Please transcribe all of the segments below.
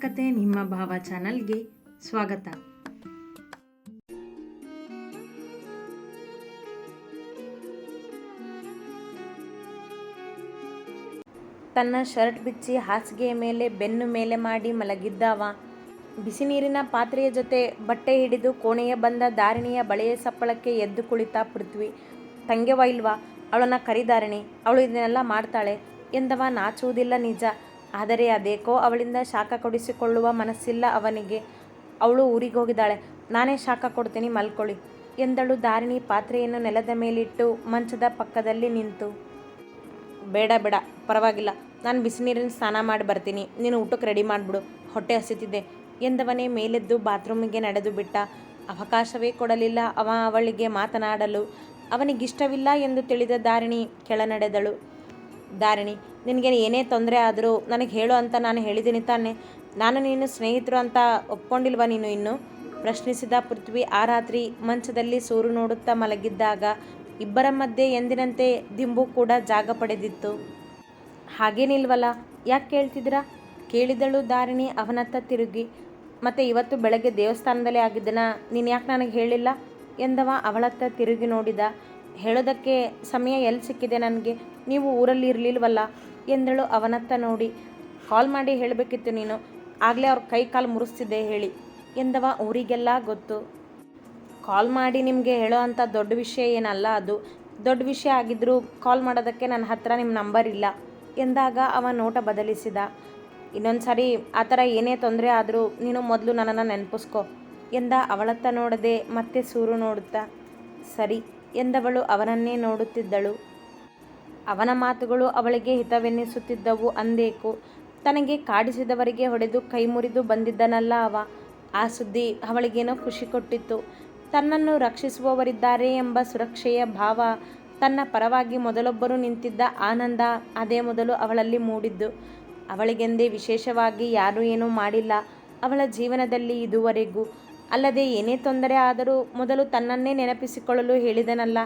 ಕತೆ ನಿಮ್ಮ ಭಾವ ಚಾನಲ್ಗೆ ಸ್ವಾಗತ. ತನ್ನ ಶರ್ಟ್ ಬಿಚ್ಚಿ ಹಾಸಿಗೆಯ ಮೇಲೆ ಬೆನ್ನು ಮೇಲೆ ಮಾಡಿ ಮಲಗಿದ್ದಾವ. ಬಿಸಿ ನೀರಿನ ಪಾತ್ರೆಯ ಜೊತೆ ಬಟ್ಟೆ ಹಿಡಿದು ಕೋಣೆಯ ಬಂದ ದಾರಿಣಿಯ ಬಳೆಯ ಸಪ್ಪಳಕ್ಕೆ ಎದ್ದು ಕುಳಿತ ಪೃಥ್ವಿ. ತಂಗೆವ ಇಲ್ವಾ? ಅವಳನ್ನ ಕರಿದಾರಣಿ. ಅವಳು ಇದನ್ನೆಲ್ಲ ಮಾಡ್ತಾಳೆ. ಎಂದವ? ನಾಚುವುದಿಲ್ಲ ನಿಜ. ಆದರೆ ಅದೇಕೋ ಅವಳಿಂದ ಶಾಖ ಕೊಡಿಸಿಕೊಳ್ಳುವ ಮನಸ್ಸಿಲ್ಲ ಅವನಿಗೆ. ಅವಳು ಊರಿಗೆ ಹೋಗಿದ್ದಾಳೆ. ನಾನೇ ಶಾಖ ಕೊಡ್ತೀನಿ, ಮಲ್ಕೊಳ್ಳಿ ಎಂದಳು. ದಾರಿಣಿ ಪಾತ್ರೆಯನ್ನು ನೆಲದ ಮೇಲಿಟ್ಟು ಮಂಚದ ಪಕ್ಕದಲ್ಲಿ ನಿಂತು. ಬೇಡ ಬೇಡ, ಪರವಾಗಿಲ್ಲ. ನಾನು ಬಿಸಿನೀರಿನ ಸ್ನಾನ ಮಾಡಿ ಬರ್ತೀನಿ. ನೀನು ಊಟಕ್ಕೆ ರೆಡಿ ಮಾಡಿಬಿಡು. ಹೊಟ್ಟೆ ಹಸಿತಿದ್ದೆ ಎಂದವನೇ ಮೇಲೆದ್ದು ಬಾತ್ರೂಮಿಗೆ ನಡೆದು ಬಿಟ್ಟ. ಅವಕಾಶವೇ ಕೊಡಲಿಲ್ಲ. ಅವ ಅವಳಿಗೆ ಮಾತನಾಡಲು ಅವನಿಗಿಷ್ಟವಿಲ್ಲ ಎಂದು ತಿಳಿದ ದಾರಿಣಿ ಕೆಳ ನಡೆದಳು ದಾರಿಣಿ ನಿನಗೆ ಏನೇ ತೊಂದರೆ ಆದರೂ ನನಗೆ ಹೇಳು ಅಂತ ನಾನು ಹೇಳಿದ್ದೀನಿ ತಾನೆ. ನಾನು ನೀನು ಸ್ನೇಹಿತರು ಅಂತ ಒಪ್ಕೊಂಡಿಲ್ವ ನೀನು ಇನ್ನು? ಪ್ರಶ್ನಿಸಿದ ಪೃಥ್ವಿ ಆ ರಾತ್ರಿ ಮಂಚದಲ್ಲಿ ಸೂರು ನೋಡುತ್ತಾ ಮಲಗಿದ್ದಾಗ ಇಬ್ಬರ ಮಧ್ಯೆ ಎಂದಿನಂತೆ ದಿಂಬು ಕೂಡ ಜಾಗ ಪಡೆದಿತ್ತು. ಹಾಗೇನಿಲ್ವಲ್ಲ, ಯಾಕೆ ಕೇಳ್ತಿದ್ರ ಕೇಳಿದಳು ದಾರಿಣಿ ಅವನತ್ತ ತಿರುಗಿ. ಮತ್ತೆ ಇವತ್ತು ಬೆಳಗ್ಗೆ ದೇವಸ್ಥಾನದಲ್ಲೇ ಆಗಿದ್ದನ? ನೀನು ಯಾಕೆ ನನಗೆ ಹೇಳಿಲ್ಲ? ಎಂದವ ಅವಳತ್ತ ತಿರುಗಿ ನೋಡಿದ. ಹೇಳೋದಕ್ಕೆ ಸಮಯ ಎಲ್ಲಿ ಸಿಕ್ಕಿದೆ ನನಗೆ? ನೀವು ಊರಲ್ಲಿ ಇರಲಿಲ್ವಲ್ಲ? ಎಂದಳು ಅವನತ್ತ ನೋಡಿ. ಕಾಲ್ ಮಾಡಿ ಹೇಳಬೇಕಿತ್ತು ನೀನು. ಆಗಲೇ ಅವ್ರ ಕೈ ಕಾಲು ಮುರಿಸ್ತಿದ್ದೆ ಹೇಳಿ ಎಂದವ ಊರಿಗೆಲ್ಲ ಗೊತ್ತು. ಕಾಲ್ ಮಾಡಿ ನಿಮಗೆ ಹೇಳೋ ಅಂಥ ದೊಡ್ಡ ವಿಷಯ ಏನಲ್ಲ ಅದು. ದೊಡ್ಡ ವಿಷಯ ಆಗಿದ್ದರೂ ಕಾಲ್ ಮಾಡೋದಕ್ಕೆ ನನ್ನ ಹತ್ರ ನಿಮ್ಮ ನಂಬರ್ ಇಲ್ಲ ಎಂದಾಗ ಅವ ನೋಟ ಬದಲಿಸಿದ. ಇನ್ನೊಂದು ಸಾರಿ ಆ ಥರ ಏನೇ ತೊಂದರೆ ಆದರೂ ನೀನು ಮೊದಲು ನನ್ನನ್ನು ನೆನಪಿಸ್ಕೊ ಎಂದ ಅವಳತ್ತ ನೋಡದೆ ಮತ್ತೆ ಸೂರು ನೋಡುತ್ತಾ. ಸರಿ ಎಂದವಳು ಅವನನ್ನೇ ನೋಡುತ್ತಿದ್ದಳು. ಅವನ ಮಾತುಗಳು ಅವಳಿಗೆ ಹಿತವೆನ್ನಿಸುತ್ತಿದ್ದವು ಅಂದೇಕು. ತನಗೆ ಕಾಡಿಸಿದವರಿಗೆ ಹೊಡೆದು ಕೈ ಮುರಿದು ಬಂದಿದ್ದನಲ್ಲ ಅವ. ಆ ಸುದ್ದಿ ಅವಳಿಗೇನೋ ಖುಷಿ ಕೊಟ್ಟಿತ್ತು. ತನ್ನನ್ನು ರಕ್ಷಿಸುವವರಿದ್ದಾರೆ ಎಂಬ ಸುರಕ್ಷೆಯ ಭಾವ ತನ್ನ ಪರವಾಗಿ ಮೊದಲೊಬ್ಬರು ನಿಂತಿದ್ದ ಆನಂದ ಅದೇ ಮೊದಲು ಅವಳಲ್ಲಿ ಮೂಡಿದ್ದು. ಅವಳಿಗೆಂದೇ ವಿಶೇಷವಾಗಿ ಯಾರೂ ಏನೂ ಮಾಡಿಲ್ಲ. ಅವಳ ಜೀವನದಲ್ಲಿ ಇದುವರೆಗೂ. ಅಲ್ಲದೆ ಏನೇ ತೊಂದರೆ ಆದರೂ ಮೊದಲು ತನ್ನನ್ನೇ ನೆನಪಿಸಿಕೊಳ್ಳಲು ಹೇಳಿದನಲ್ಲ.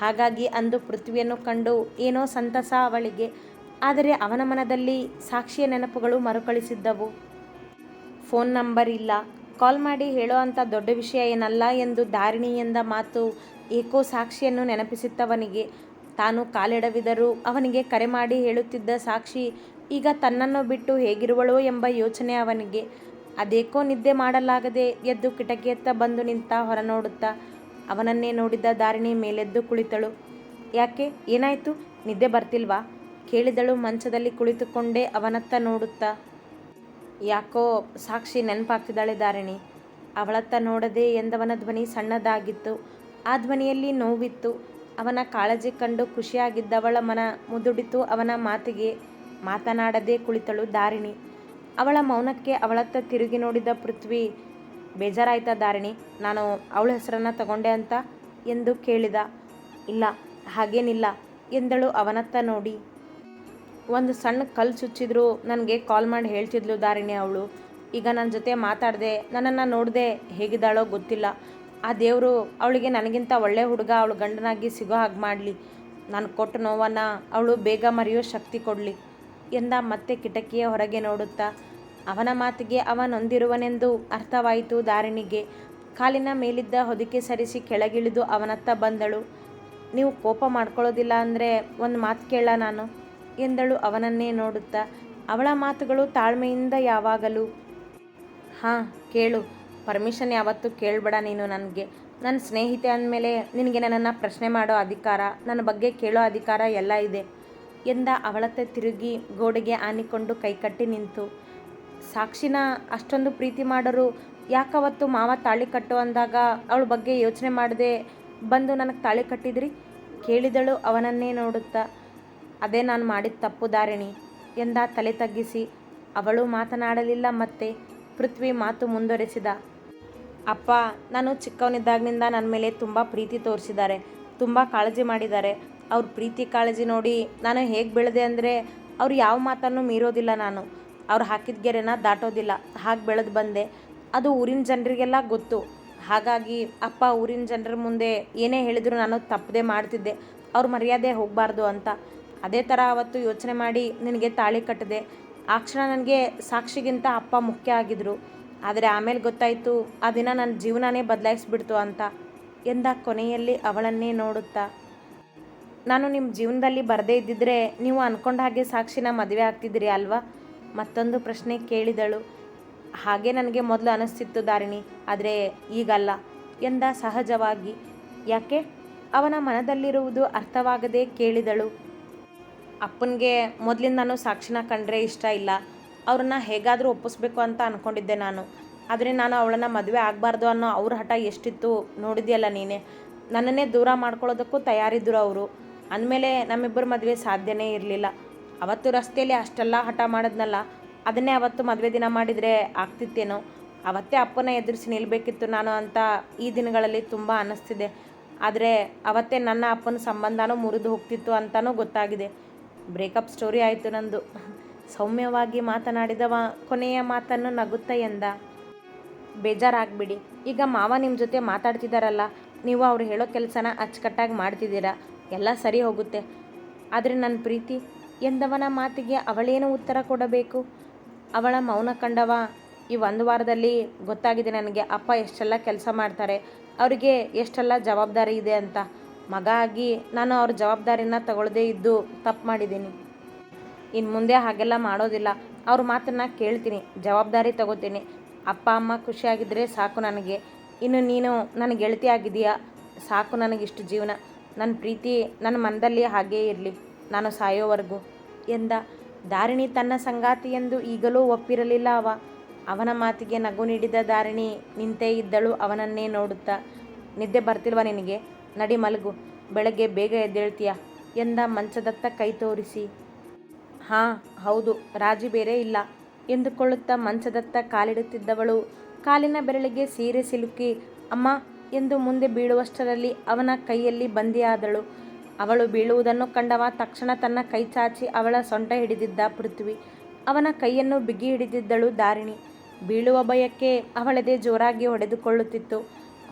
ಹಾಗಾಗಿ ಅಂದು ಪೃಥ್ವಿಯನ್ನು ಕಂಡು ಏನೋ ಸಂತಸ ಅವಳಿಗೆ. ಆದರೆ ಅವನ ಮನದಲ್ಲಿ ಸಾಕ್ಷಿಯ ನೆನಪುಗಳು ಮರುಕಳಿಸಿದ್ದವು. ಫೋನ್ ನಂಬರ್ ಇಲ್ಲ. ಕಾಲ್ ಮಾಡಿ ಹೇಳೋ ಅಂಥ ದೊಡ್ಡ ವಿಷಯ ಏನಲ್ಲ ಎಂದು ದಾರಿಣಿ ಎಂದ ಮಾತು ಏಕೋ ಸಾಕ್ಷಿಯನ್ನು ನೆನಪಿಸಿತ್ತವನಿಗೆ. ತಾನು ಕಾಲೆಡವಿದರೂ ಅವನಿಗೆ ಕರೆ ಮಾಡಿ ಹೇಳುತ್ತಿದ್ದ ಸಾಕ್ಷಿ ಈಗ ತನ್ನನ್ನು ಬಿಟ್ಟು ಹೇಗಿರುವಳೋ ಎಂಬ ಯೋಚನೆ ಅವನಿಗೆ. ಅದೇಕೋ ನಿದ್ದೆ ಮಾಡಲಾಗದೆ ಎದ್ದು ಕಿಟಕಿಯತ್ತ ಬಂದು ನಿಂತ ಹೊರ ನೋಡುತ್ತಾ ಅವನನ್ನೇ ನೋಡಿದ ದಾರಿಣಿ ಮೇಲೆದ್ದು ಕುಳಿತಳು. ಯಾಕೆ? ಏನಾಯಿತು? ನಿದ್ದೆ ಬರ್ತಿಲ್ವಾ ಕೇಳಿದಳು ಮಂಚದಲ್ಲಿ ಕುಳಿತುಕೊಂಡೇ ಅವನತ್ತ ನೋಡುತ್ತಾ. ಯಾಕೋ ಸಾಕ್ಷಿ ನೆನಪಾಗ್ತಿದ್ದಾಳೆ ದಾರಿಣಿ ಅವಳತ್ತ ನೋಡದೆ ಎಂದವನ ಧ್ವನಿ ಸಣ್ಣದಾಗಿತ್ತು. ಆ ಧ್ವನಿಯಲ್ಲಿ ನೋವಿತ್ತು. ಅವನ ಕಾಳಜಿ ಕಂಡು ಖುಷಿಯಾಗಿದ್ದವಳ ಮನ ಮುದುಡಿತು ಅವನ ಮಾತಿಗೆ. ಮಾತನಾಡದೆ ಕುಳಿತಳು ದಾರಿಣಿ ಅವಳ ಮೌನಕ್ಕೆ ಅವಳತ್ತ ತಿರುಗಿ ನೋಡಿದ ಪೃಥ್ವಿ ಬೇಜಾರಾಯ್ತಾ ಧಾರಣಿ ನಾನು ಅವಳ ಹೆಸರನ್ನು ತಗೊಂಡೆ ಅಂತ ಎಂದು ಕೇಳಿದ. ಇಲ್ಲ, ಹಾಗೇನಿಲ್ಲ, ಎಂದಳು ಅವನತ್ತ ನೋಡಿ. ಒಂದು ಸಣ್ಣ ಕಲ್ಲು ಚುಚ್ಚಿದ್ರು ನನಗೆ ಕಾಲ್ ಮಾಡಿ ಹೇಳ್ತಿದ್ಲು ದಾರಿಣಿ ಅವಳು. ಈಗ ನನ್ನ ಜೊತೆ ಮಾತಾಡಿದೆ, ನನ್ನನ್ನು ನೋಡಿದೆ ಹೇಗಿದ್ದಾಳೋ ಗೊತ್ತಿಲ್ಲ. ಆ ದೇವರು ಅವಳಿಗೆ ನನಗಿಂತ ಒಳ್ಳೆ ಹುಡುಗ, ಅವಳು ಗಂಡನಾಗಿ ಸಿಗೋ ಹಾಗೆ ಮಾಡಲಿ. ನಾನು ಕೊಟ್ಟ ನೋವನ್ನು ಅವಳು ಬೇಗ ಮರೆಯೋ ಶಕ್ತಿ ಕೊಡಲಿ, ಎಂದ ಮತ್ತೆ ಕಿಟಕಿಯ ಹೊರಗೆ ನೋಡುತ್ತಾ ಅವನ ಮಾತಿಗೆ ಅವನೊಂದಿರುವನೆಂದು ಅರ್ಥವಾಯಿತು ದಾರಿಣಿಗೆ. ಕಾಲಿನ ಮೇಲಿದ್ದ ಹೊದಿಕೆ ಸರಿಸಿ ಕೆಳಗಿಳಿದು ಅವನತ್ತ ಬಂದಳು. ನೀವು ಕೋಪ ಮಾಡ್ಕೊಳ್ಳೋದಿಲ್ಲ ಅಂದರೆ ಒಂದು ಮಾತು ಕೇಳ ನಾನು ಎಂದಳು ಅವನನ್ನೇ ನೋಡುತ್ತಾ. ಅವಳ ಮಾತುಗಳು ತಾಳ್ಮೆಯಿಂದ ಯಾವಾಗಲೂ. ಹಾಂ, ಕೇಳು. ಪರ್ಮಿಷನ್ ಯಾವತ್ತೂ ಕೇಳಬೇಡ ನೀನು ನನಗೆ. ನನ್ನ ಸ್ನೇಹಿತೆ ಅಂದಮೇಲೆ ನಿನಗೆ ನನ್ನನ್ನು ಪ್ರಶ್ನೆ ಮಾಡೋ ಅಧಿಕಾರ, ನನ್ನ ಬಗ್ಗೆ ಕೇಳೋ ಅಧಿಕಾರ ಎಲ್ಲ ಇದೆ ಎಂದ ಅವಳತ್ತ ತಿರುಗಿ ಗೋಡೆಗೆ ಆನಿಕೊಂಡು ಕೈಕಟ್ಟಿ ನಿಂತು. ಸಾಕ್ಷಿನ ಅಷ್ಟೊಂದು ಪ್ರೀತಿ ಮಾಡೋರು ಯಾಕವತ್ತು ಮಾವ ತಾಳಿ ಕಟ್ಟು ಅಂದಾಗ ಅವಳ ಬಗ್ಗೆ ಯೋಚನೆ ಮಾಡದೆ ಬಂದು ನನಗೆ ತಾಳಿ ಕಟ್ಟಿದ್ರಿ? ಕೇಳಿದಳು, ಅವನನ್ನೇ ನೋಡುತ್ತಾ, ಅದೇ ನಾನು ಮಾಡಿದ ತಪ್ಪು ದಾರಿಣಿ ಎಂದ ತಲೆ ತಗ್ಗಿಸಿ. ಅವಳು ಮಾತನಾಡಲಿಲ್ಲ ಮತ್ತೆ ಪೃಥ್ವಿ ಮಾತು ಮುಂದುವರೆಸಿದ. ಅಪ್ಪ, ನಾನು ಚಿಕ್ಕವನಿದ್ದಾಗಿನಿಂದ ನನ್ನ ಮೇಲೆ ತುಂಬ ಪ್ರೀತಿ ತೋರಿಸಿದ್ದಾರೆ, ತುಂಬ ಕಾಳಜಿ ಮಾಡಿದ್ದಾರೆ. ಅವ್ರ ಪ್ರೀತಿ ಕಾಳಜಿ ನೋಡಿ ನಾನು ಹೇಗೆ ಬೆಳೆದೆ ಅಂದರೆ ಅವ್ರು ಯಾವ ಮಾತನ್ನು ಮೀರೋದಿಲ್ಲ ನಾನು. ಅವ್ರು ಹಾಕಿದ ಗೆರೆನ ದಾಟೋದಿಲ್ಲ. ಹಾಗೆ ಬೆಳೆದು ಬಂದೆ. ಅದು ಊರಿನ ಜನರಿಗೆಲ್ಲ ಗೊತ್ತು. ಹಾಗಾಗಿ ಅಪ್ಪ ಊರಿನ ಜನರ ಮುಂದೆ ಏನೇ ಹೇಳಿದ್ರು ನಾನು ತಪ್ಪದೆ ಮಾಡ್ತಿದ್ದೆ. ಅವ್ರ ಮರ್ಯಾದೆ ಹೋಗಬಾರ್ದು ಅಂತ. ಅದೇ ಥರ ಅವತ್ತು ಯೋಚನೆ ಮಾಡಿ ನಿನಗೆ ತಾಳಿ ಕಟ್ಟಿದೆ ಆ ಕ್ಷಣ ನನಗೆ ಸಾಕ್ಷಿಗಿಂತ ಅಪ್ಪ ಮುಖ್ಯ ಆಗಿದ್ರು. ಆದರೆ ಆಮೇಲೆ ಗೊತ್ತಾಯಿತು, ಆ ದಿನ ನನ್ನ ಜೀವನನೇ ಬದಲಾಯಿಸ್ಬಿಡ್ತು ಅಂತ. ಎಂದ ಕೊನೆಯಲ್ಲಿ ಅವಳನ್ನೇ ನೋಡುತ್ತಾ. ನಾನು ನಿಮ್ಮ ಜೀವನದಲ್ಲಿ ಬರದೇ ಇದ್ದಿದ್ರೆ ನೀವು ಅಂದ್ಕೊಂಡ ಹಾಗೆ ಸಾಕ್ಷಿನ ಮದುವೆ ಆಗ್ತಿದ್ರಿ ಅಲ್ವಾ? ಮತ್ತೊಂದು ಪ್ರಶ್ನೆ ಕೇಳಿದಳು. ಹಾಗೆ ನನಗೆ ಮೊದಲು ಅನಿಸ್ತಿತ್ತು ದಾರಿಣಿ ಆದರೆ ಈಗಲ್ಲ ಎಂದ ಸಹಜವಾಗಿ. ಯಾಕೆ? ಅವನ ಮನದಲ್ಲಿರುವುದು ಅರ್ಥವಾಗದೆ ಕೇಳಿದಳು. ಅಪ್ಪನಿಗೆ ಮೊದಲಿಂದನೂ ಸಾಕ್ಷಿನ ಕಂಡ್ರೆ ಇಷ್ಟ ಇಲ್ಲ. ಅವ್ರನ್ನ ಹೇಗಾದರೂ ಒಪ್ಪಿಸ್ಬೇಕು ಅಂತ ಅಂದ್ಕೊಂಡಿದ್ದೆ ನಾನು. ಆದರೆ ನಾನು ಅವಳನ್ನು ಮದುವೆ ಆಗಬಾರ್ದು ಅನ್ನೋ ಅವ್ರ ಹಠ ಎಷ್ಟಿತ್ತು ನೋಡಿದ್ಯಲ್ಲ ನೀನೇ. ನನ್ನನ್ನೇ ದೂರ ಮಾಡ್ಕೊಳ್ಳೋದಕ್ಕೂ ತಯಾರಿದ್ದರು ಅವರು. ಅಂದಮೇಲೆ ನಮ್ಮಿಬ್ಬರ ಮದುವೆ ಸಾಧ್ಯನೇ ಇರಲಿಲ್ಲ. ಅವತ್ತು ರಸ್ತೆಯಲ್ಲಿ ಅಷ್ಟೆಲ್ಲ ಹಠ ಮಾಡಿದ್ನಲ್ಲ, ಅದನ್ನೇ ಅವತ್ತು ಮದುವೆ ದಿನ ಮಾಡಿದರೆ ಆಗ್ತಿತ್ತೇನೋ? ಅವತ್ತೇ ಅಪ್ಪನ ಎದುರಿಸಿ ನಿಲ್ಲಬೇಕಿತ್ತು ನಾನು ಅಂತ ಈ ದಿನಗಳಲ್ಲಿ ತುಂಬ ಅನ್ನಿಸ್ತಿದೆ. ಆದರೆ ಅವತ್ತೇ ನನ್ನ ಅಪ್ಪನ ಸಂಬಂಧನೂ ಮುರಿದು ಹೋಗ್ತಿತ್ತು ಅಂತಲೂ ಗೊತ್ತಾಗಿದೆ. ಬ್ರೇಕಪ್ ಸ್ಟೋರಿ ಆಯಿತು ನಂದು. ಸೌಮ್ಯವಾಗಿ ಮಾತನಾಡಿದವ ಕೊನೆಯ ಮಾತನ್ನು ನಗುತ್ತಾ ಎಂದ. ಬೇಜಾರಾಗ್ಬಿಡಿ, ಈಗ ಮಾವ ನಿಮ್ಮ ಜೊತೆ ಮಾತಾಡ್ತಿದ್ದಾರಲ್ಲ ನೀವು ಅವ್ರು ಹೇಳೋ ಕೆಲಸನ ಅಚ್ಚುಕಟ್ಟಾಗಿ ಮಾಡ್ತಿದ್ದೀರಾ, ಎಲ್ಲ ಸರಿ ಹೋಗುತ್ತೆ. ಆದರೆ ನನ್ನ ಪ್ರೀತಿ ಎಂದವನ ಮಾತಿಗೆ ಅವಳೇನು ಉತ್ತರ ಕೊಡಬೇಕು? ಅವಳ ಮೌನ ಕಂಡವ? ಈ ಒಂದು ವಾರದಲ್ಲಿ ಗೊತ್ತಾಗಿದೆ ನನಗೆ, ಅಪ್ಪ ಎಷ್ಟೆಲ್ಲ ಕೆಲಸ ಮಾಡ್ತಾರೆ, ಅವರಿಗೆ ಎಷ್ಟೆಲ್ಲ ಜವಾಬ್ದಾರಿ ಇದೆ ಅಂತ. ಮಗ ಆಗಿ ನಾನು ಅವ್ರ ಜವಾಬ್ದಾರಿನ ತಗೊಳ್ಳದೇ ಇದ್ದು ತಪ್ಪು ಮಾಡಿದ್ದೀನಿ. ಇನ್ನು ಮುಂದೆ ಹಾಗೆಲ್ಲ ಮಾಡೋದಿಲ್ಲ. ಅವ್ರ ಮಾತನ್ನು ಕೇಳ್ತೀನಿ, ಜವಾಬ್ದಾರಿ ತಗೋತೀನಿ. ಅಪ್ಪ, ಅಮ್ಮ ಖುಷಿಯಾಗಿದ್ದರೆ ಸಾಕು ನನಗೆ. ಇನ್ನು ನೀನು ನನಗೆ ಗೆಳತಿ ಆಗಿದೆಯಾ ಸಾಕು ನನಗಿಷ್ಟು ಜೀವನ. ನನ್ನ ಪ್ರೀತಿ ನನ್ನ ಮನದಲ್ಲಿ ಹಾಗೇ ಇರಲಿ. ನಾನು ಸಾಯೋವರೆಗೂ. ಎಂದ ದಾರಿಣಿ ತನ್ನ ಸಂಗಾತಿ ಎಂದು ಈಗಲೂ ಒಪ್ಪಿರಲಿಲ್ಲ ಅವ. ಅವನ ಮಾತಿಗೆ ನಗು ನೀಡಿದ ದಾರಿಣಿ ನಿಂತೇ ಇದ್ದಳು, ಅವನನ್ನೇ ನೋಡುತ್ತಾ. ನಿದ್ದೆ ಬರ್ತಿಲ್ವ ನಿನಗೆ? ನಡಿ ಮಲಗು, ಬೆಳಗ್ಗೆ ಬೇಗ ಎದ್ದೇಳ್ತೀಯ? ಎಂದ, ಮಂಚದತ್ತ ಕೈ ತೋರಿಸಿ. ಹಾಂ, ಹೌದು, ರಾಜಿ ಬೇರೆ ಇಲ್ಲ. ಎಂದುಕೊಳ್ಳುತ್ತಾ ಮಂಚದತ್ತ ಕಾಲಿಡುತ್ತಿದ್ದವಳು, ಕಾಲಿನ ಬೆರಳಿಗೆ ಸೀರೆ ಸಿಲುಕಿ, ಅಮ್ಮ, ಎಂದು ಮುಂದೆ ಬೀಳುವಷ್ಟರಲ್ಲಿ ಅವನ ಕೈಯಲ್ಲಿ ಬಂದಿಯಾದಳು. ಅವಳು ಬೀಳುವುದನ್ನು ಕಂಡವ ತಕ್ಷಣ ತನ್ನ ಕೈ ಚಾಚಿ ಅವಳ ಸೊಂಟ ಹಿಡಿದಿದ್ದ ಪೃಥ್ವಿ. ಅವನ ಕೈಯನ್ನು ಬಿಗಿ ಹಿಡಿದಿದ್ದಳು ದಾರಿಣಿ. ಬೀಳುವ ಭಯಕ್ಕೆ ಅವಳದೇ ಜೋರಾಗಿ ಹೊಡೆದುಕೊಳ್ಳುತ್ತಿತ್ತು.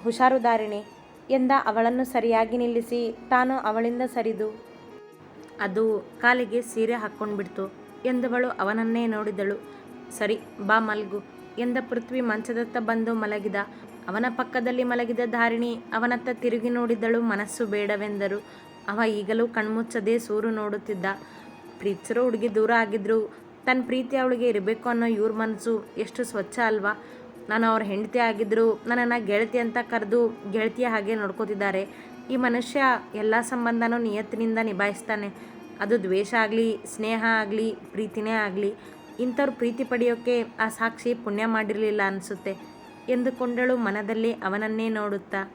ಹುಷಾರು ದಾರಿಣಿ ಎಂದ ಅವಳನ್ನು ಸರಿಯಾಗಿ ನಿಲ್ಲಿಸಿ ತಾನು ಅವಳಿಂದ ಸರಿದು, ಅದು ಕಾಲಿಗೆ ಸೀರೆ ಹಾಕ್ಕೊಂಡ್ಬಿಡ್ತು ಎಂದವಳು ಅವನನ್ನೇ ನೋಡಿದಳು. ಸರಿ, ಬಾ ಮಲ್ಗು ಎಂದ ಪೃಥ್ವಿ ಮಂಚದತ್ತ ಬಂದು ಮಲಗಿದ. ಅವನ ಪಕ್ಕದಲ್ಲಿ ಮಲಗಿದ ಧಾರಿಣಿ ಅವನತ್ತ ತಿರುಗಿ ನೋಡಿದಳು ಮನಸ್ಸು ಬೇಡವೆಂದರು. ಅವ ಈಗಲೂ ಕಣ್ಮುಚ್ಚದೆ ಸೂರು ನೋಡುತ್ತಿದ್ದ. ಪ್ರೀತಿಸಿರೋ ಹುಡುಗಿ ದೂರ ಆಗಿದ್ರು. ತನ್ನ ಪ್ರೀತಿ ಅವಳಿಗೆ ಇರಬೇಕು ಅನ್ನೋ ಇವ್ರ ಮನಸ್ಸು ಎಷ್ಟು ಸ್ವಚ್ಛ ಅಲ್ವಾ? ನಾನು ಅವ್ರ ಹೆಂಡತಿ ಆಗಿದ್ದರು ನನ್ನನ್ನು ಗೆಳತಿ ಅಂತ ಕರೆದು ಗೆಳತಿಯ ಹಾಗೆ ನೋಡ್ಕೋತಿದ್ದಾರೆ. ಈ ಮನುಷ್ಯ ಎಲ್ಲ ಸಂಬಂಧನೂ ನಿಯತ್ತಿನಿಂದ ನಿಭಾಯಿಸ್ತಾನೆ. ಅದು ದ್ವೇಷ ಆಗಲಿ, ಸ್ನೇಹ ಆಗಲಿ, ಪ್ರೀತಿನೇ ಆಗಲಿ, ಇಂಥವ್ರು ಪ್ರೀತಿ ಪಡೆಯೋಕ್ಕೆ ಆ ಸಾಕ್ಷಿ ಪುಣ್ಯ ಮಾಡಿರಲಿಲ್ಲ ಅನಿಸುತ್ತೆ. ಎಂದುಕೊಂಡಳು ಮನದಲ್ಲಿ ಅವನನ್ನೇ ನೋಡುತ್ತಾ.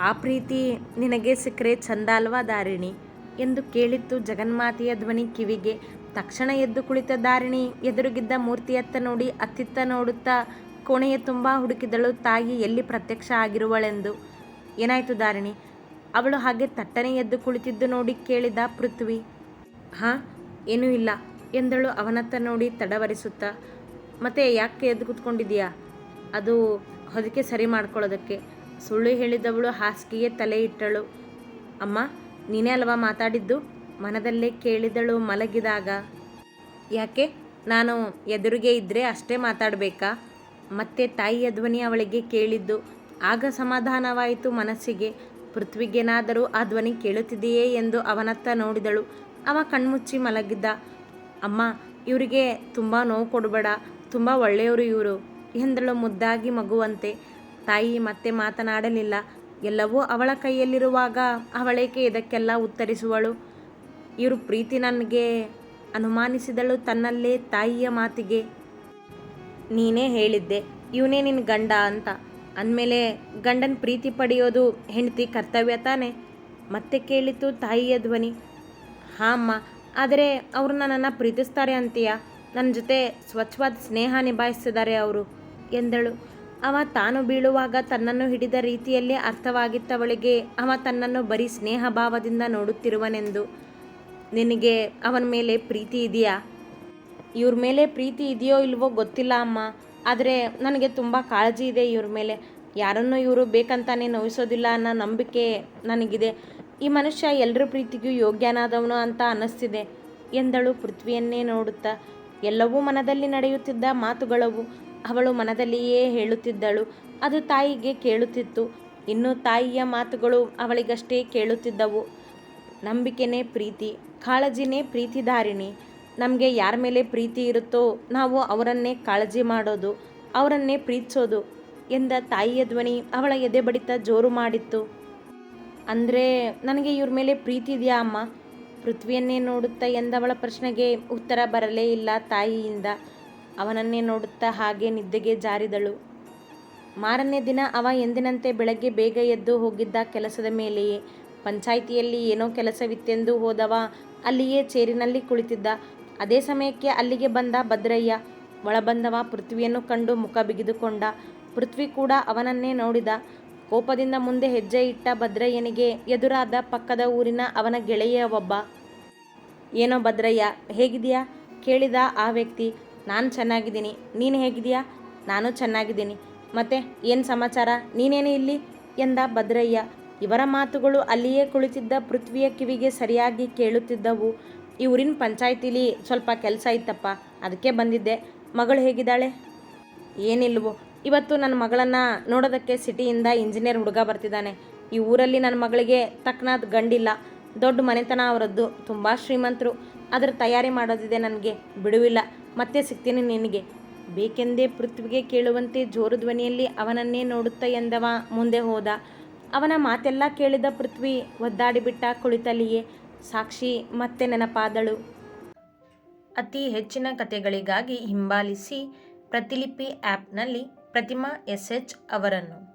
ಆ ಪ್ರೀತಿ ನಿನಗೆ ಸಿಕ್ಕರೆ ಚಂದ ಅಲ್ವಾ ದಾರಿಣಿ? ಎಂದು ಕೇಳಿತ್ತು ಜಗನ್ಮಾತೆಯ ಧ್ವನಿ ಕಿವಿಗೆ. ತಕ್ಷಣ ಎದ್ದು ಕುಳಿತ ದಾರಿಣಿ ಎದುರುಗಿದ್ದ ಮೂರ್ತಿಯತ್ತ ನೋಡಿ ಅತ್ತಿತ್ತ ನೋಡುತ್ತಾ ಕೋಣೆಯ ತುಂಬ ಹುಡುಕಿದಳು ತಾಯಿ ಎಲ್ಲಿ ಪ್ರತ್ಯಕ್ಷ ಆಗಿರುವಳೆಂದು. ಏನಾಯಿತು ದಾರಿಣಿ? ಅವಳು ಹಾಗೆ ತಟ್ಟನೆ ಎದ್ದು ಕುಳಿತಿದ್ದು ನೋಡಿ ಕೇಳಿದ ಪೃಥ್ವಿ. ಹಾಂ, ಏನೂ ಇಲ್ಲ ಎಂದಳು ಅವನತ್ತ ನೋಡಿ ತಡವರಿಸುತ್ತಾ. ಮತ್ತೆ ಯಾಕೆ ಎದ್ದು ಕೂತ್ಕೊಂಡಿದೀಯಾ ಅದು ಹೊದಿಕೆ ಸರಿ ಮಾಡ್ಕೊಳ್ಳೋದಕ್ಕೆ. ಸುಳ್ಳು ಹೇಳಿದವಳು ಹಾಸಿಗೆಗೆ ತಲೆ ಇಟ್ಟಳು. ಅಮ್ಮ, ನೀನೇ ಅಲ್ವಾ ಮಾತಾಡಿದ್ದು? ಮನದಲ್ಲೇ ಕೇಳಿದಳು ಮಲಗಿದಾಗ. ಯಾಕೆ? ನಾನು ಎದುರಿಗೆ ಇದ್ದರೆ ಅಷ್ಟೇ ಮಾತಾಡಬೇಕಾ? ಮತ್ತೆ ತಾಯಿಯ ಧ್ವನಿ ಅವಳಿಗೆ ಕೇಳಿದ್ದು, ಆಗ ಸಮಾಧಾನವಾಯಿತು ಮನಸ್ಸಿಗೆ. ಪೃಥ್ವಿಗೇನಾದರೂ ಆ ಧ್ವನಿ ಕೇಳುತ್ತಿದೆಯೇ ಎಂದು ಅವನತ್ತ ನೋಡಿದಳು. ಅವ ಕಣ್ಮುಚ್ಚಿ ಮಲಗಿದ್ದ. ಅಮ್ಮ, ಇವರಿಗೆ ತುಂಬ ನೋವು ಕೊಡಬೇಡ, ತುಂಬ ಒಳ್ಳೆಯವರು ಇವರು ಎಂದಳು ಮುದ್ದಾಗಿ ಮಗುವಂತೆ. ತಾಯಿ ಮತ್ತೆ ಮಾತನಾಡಲಿಲ್ಲ. ಎಲ್ಲವೂ ಅವಳ ಕೈಯಲ್ಲಿರುವಾಗ ಅವಳೇಕೆ ಇದಕ್ಕೆಲ್ಲ ಉತ್ತರಿಸುವಳು? ಇವರು ಪ್ರೀತಿ ನನಗೆ ಅನುಮಾನಿಸಿದಳು ತನ್ನಲ್ಲೇ ತಾಯಿಯ ಮಾತಿಗೆ. ನೀನೇ ಹೇಳಿದ್ದೆ, ಇವನೇ ನಿನ್ನ ಗಂಡ ಅಂತ. ಅಂದಮೇಲೆ, ಗಂಡನ ಪ್ರೀತಿ ಪಡೆಯೋದು ಹೆಂಡತಿ ಕರ್ತವ್ಯ ತಾನೆ? ಮತ್ತೆ ಕೇಳಿತು ತಾಯಿಯ ಧ್ವನಿ. ಹಾಂ ಅಮ್ಮ, ಆದರೆ ಅವರು ನನ್ನನ್ನು ಪ್ರೀತಿಸ್ತಾರೆ ಅಂತೀಯ? ನನ್ನ ಜೊತೆ ಸ್ವಚ್ಛವಾದ ಸ್ನೇಹ ನಿಭಾಯಿಸ್ತಿದ್ದಾರೆ ಅವರು ಎಂದಳು. ಅವ ತಾನು ಬೀಳುವಾಗ ತನ್ನನ್ನು ಹಿಡಿದ ರೀತಿಯಲ್ಲಿ ಅರ್ಥವಾಗಿತ್ತವಳಿಗೆ ಅವ ತನ್ನನ್ನು ಬರೀ ಸ್ನೇಹ ಭಾವದಿಂದ ನೋಡುತ್ತಿರುವನೆಂದು. ನಿನಗೆ ಅವನ ಮೇಲೆ ಪ್ರೀತಿ ಇದೆಯಾ? ಇವ್ರ ಮೇಲೆ ಪ್ರೀತಿ ಇದೆಯೋ ಇಲ್ವೋ ಗೊತ್ತಿಲ್ಲ ಅಮ್ಮ. ಆದರೆ ನನಗೆ ತುಂಬ ಕಾಳಜಿ ಇದೆ ಇವ್ರ ಮೇಲೆ. ಯಾರನ್ನೂ ಇವರು ಬೇಕಂತಾನೆ ನೋಯಿಸೋದಿಲ್ಲ ಅನ್ನೋ ನಂಬಿಕೆ ನನಗಿದೆ. ಈ ಮನುಷ್ಯ ಎಲ್ಲರ ಪ್ರೀತಿಗೂ ಯೋಗ್ಯನಾದವನು ಅಂತ ಅನ್ನಿಸ್ತಿದೆ. ಎಂದಳು ಪೃಥ್ವಿಯನ್ನೇ ನೋಡುತ್ತಾ. ಎಲ್ಲವೂ ಮನದಲ್ಲಿ ನಡೆಯುತ್ತಿದ್ದ ಮಾತುಗಳವು. ಅವಳು ಮನದಲ್ಲಿಯೇ ಹೇಳುತ್ತಿದ್ದಳು. ಅದು ತಾಯಿಗೆ ಕೇಳುತ್ತಿತ್ತು. ಇನ್ನು ತಾಯಿಯ ಮಾತುಗಳು ಅವಳಿಗಷ್ಟೇ ಕೇಳುತ್ತಿದ್ದವು. ನಂಬಿಕೆನೇ ಪ್ರೀತಿ, ಕಾಳಜಿನೇ ಪ್ರೀತಿದಾರಿಣಿ ನಮಗೆ ಯಾರ ಮೇಲೆ ಪ್ರೀತಿ ಇರುತ್ತೋ ನಾವು ಅವರನ್ನೇ ಕಾಳಜಿ ಮಾಡೋದು, ಅವರನ್ನೇ ಪ್ರೀತಿಸೋದು ಎಂದ ತಾಯಿಯ ಧ್ವನಿ ಅವಳ ಎದೆ ಬಡಿತ ಜೋರು ಮಾಡಿತ್ತು. ಅಂದರೆ, ನನಗೆ ಇವ್ರ ಮೇಲೆ ಪ್ರೀತಿ ಇದೆಯಾ ಅಮ್ಮ? ಪೃಥ್ವಿಯನ್ನೇ ನೋಡುತ್ತಾ ಎಂದವಳ ಪ್ರಶ್ನೆಗೆ ಉತ್ತರ ಬರಲೇ ಇಲ್ಲ ತಾಯಿಯಿಂದ. ಅವನನ್ನೇ ನೋಡುತ್ತಾ ಹಾಗೆ ನಿದ್ದೆಗೆ ಜಾರಿದಳು. ಮಾರನೇ ದಿನ ಅವ ಎಂದಿನಂತೆ ಬೆಳಗ್ಗೆ ಬೇಗ ಎದ್ದು ಹೋಗಿದ್ದ ಕೆಲಸದ ಮೇಲೆಯೇ. ಪಂಚಾಯಿತಿಯಲ್ಲಿ ಏನೋ ಕೆಲಸವಿತ್ತೆಂದು ಹೋದವ ಅಲ್ಲಿಯೇ ಚೇರಿನಲ್ಲಿ ಕುಳಿತಿದ್ದ. ಅದೇ ಸಮಯಕ್ಕೆ ಅಲ್ಲಿಗೆ ಬಂದ ಭದ್ರಯ್ಯ. ಒಳಬಂದವ ಪೃಥ್ವಿಯನ್ನು ಕಂಡು ಮುಖ ಬಿಗಿದುಕೊಂಡ. ಪೃಥ್ವಿ ಕೂಡ ಅವನನ್ನೇ ನೋಡಿದ. ಕೋಪದಿಂದ ಮುಂದೆ ಹೆಜ್ಜೆ ಇಟ್ಟ ಭದ್ರಯ್ಯನಿಗೆ ಎದುರಾದ ಪಕ್ಕದ ಊರಿನ ಅವನ ಗೆಳೆಯ ಒಬ್ಬ. ಏನೋ ಭದ್ರಯ್ಯ ಹೇಗಿದೆಯಾ ಕೇಳಿದ ಆ ವ್ಯಕ್ತಿ. ನಾನು ಚೆನ್ನಾಗಿದ್ದೀನಿ. ನೀನು ಹೇಗಿದೆಯಾ ನಾನು ಚೆನ್ನಾಗಿದ್ದೀನಿ. ಮತ್ತೆ ಏನು ಸಮಾಚಾರ? ನೀನೇನು ಇಲ್ಲಿ? ಎಂದ ಭದ್ರಯ್ಯ. ಇವರ ಮಾತುಗಳು ಅಲ್ಲಿಯೇ ಕುಳಿತಿದ್ದ ಪೃಥ್ವಿಯ ಕಿವಿಗೆ ಸರಿಯಾಗಿ ಕೇಳುತ್ತಿದ್ದವು. ಈ ಊರಿನ ಪಂಚಾಯಿತಿಲಿ ಸ್ವಲ್ಪ ಕೆಲಸ ಇತ್ತಪ್ಪ. ಅದಕ್ಕೆ ಬಂದಿದ್ದೆ. ಮಗಳು ಹೇಗಿದ್ದಾಳೆ? ಏನಿಲ್ವೋ. ಇವತ್ತು ನನ್ನ ಮಗಳನ್ನು ನೋಡೋದಕ್ಕೆ ಸಿಟಿಯಿಂದ ಇಂಜಿನಿಯರ್ ಹುಡುಗ ಬರ್ತಿದ್ದಾನೆ. ಈ ಊರಲ್ಲಿ ನನ್ನ ಮಗಳಿಗೆ ತಕ್ಕನಾದ ಗಂಡಿಲ್ಲ. ದೊಡ್ಡ ಮನೆತನ ಅವರದ್ದು. ತುಂಬ ಶ್ರೀಮಂತರು. ಅದರ ತಯಾರಿ ಮಾಡೋದಿದೆ ನನಗೆ. ಬಿಡುವಿಲ್ಲ. ಮತ್ತೆ ಸಿಗ್ತೀನಿ ನಿನಗೆ. ಬೇಕೆಂದೇ ಪೃಥ್ವಿಗೆ ಕೇಳುವಂತೆ ಜೋರು ಧ್ವನಿಯಲ್ಲಿ ಅವನನ್ನೇ ನೋಡುತ್ತಾ ಎಂದವ. ಮುಂದೆ ಹೋದ. ಅವನ ಮಾತೆಲ್ಲ ಕೇಳಿದ ಪೃಥ್ವಿ ಒದ್ದಾಡಿಬಿಟ್ಟ ಕುಳಿತಲ್ಲಿಯೇ. ಸಾಕ್ಷಿ ಮತ್ತೆ ನೆನಪಾದಳು. ಅತಿ ಹೆಚ್ಚಿನ ಕಥೆಗಳಿಗಾಗಿ ಹಿಂಬಾಲಿಸಿ ಪ್ರತಿಲಿಪಿ ಆ್ಯಪ್ನಲ್ಲಿ ಪ್ರತಿಮಾ ಎಸ್ ಎಚ್ ಅವರನ್ನು.